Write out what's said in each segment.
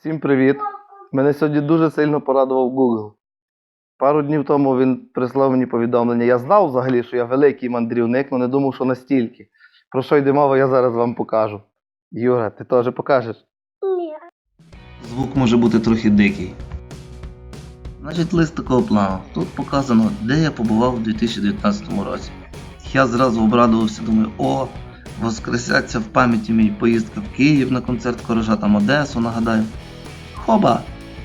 Всім привіт! Мене сьогодні дуже сильно порадував Google. Пару днів тому він прислав мені повідомлення. Я знав взагалі, що я великий мандрівник, але не думав, що настільки. Про що йде мова, я зараз вам покажу. Юра, ти теж покажеш? Ні. Звук може бути трохи дикий. Значить, лист такого плану. Тут показано, де я побував у 2019 році. Я зразу обрадувався, думаю, о, воскресяться в пам'яті мій поїздка в Київ на концерт Корожа там Одесу, нагадаю. Хоба!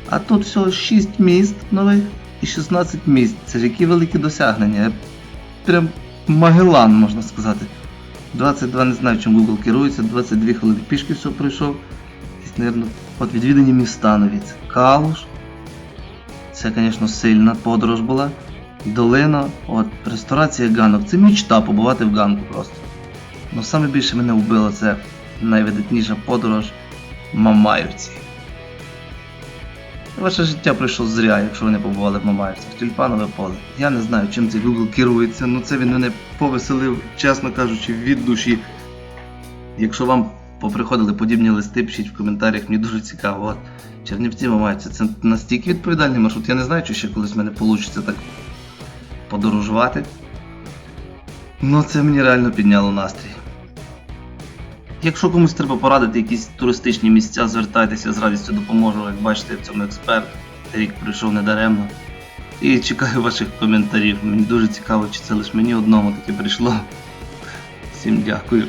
А тут всього 6 міст нових і 16 місць. Це ж які великі досягнення. Прям Магелан, можна сказати. 22 не знаю, чим Google керується, 22 хвилини пішки все пройшов. Якісь, наверно, от відвідані міста нові. Калуш. Це, звісно, сильна подорож була. Долина, от, ресторація Ганок. Це мічта побувати в Ганку просто. Ну саме більше мене вбило це найвидатніша подорож Мамаївці. Ваше життя пройшло зря, якщо ви не побували в Мамаївці, в Тюльпанове поле. Я не знаю, чим цей Google керується, ну це він мене повеселив, чесно кажучи, від душі. Якщо вам поприходили подібні листи, пишіть в коментарях, мені дуже цікаво. От, Чернівці Мамаївці, це настільки відповідальний маршрут. Я не знаю, чи ще колись в мене вийде так подорожувати. Ну, це мені реально підняло настрій. Якщо комусь треба порадити якісь туристичні місця, звертайтеся, з радістю допоможу. Як бачите, я в цьому експерт. Рік прийшов недаремно. І чекаю ваших коментарів. Мені дуже цікаво, чи це лише мені одному таке прийшло. Всім дякую.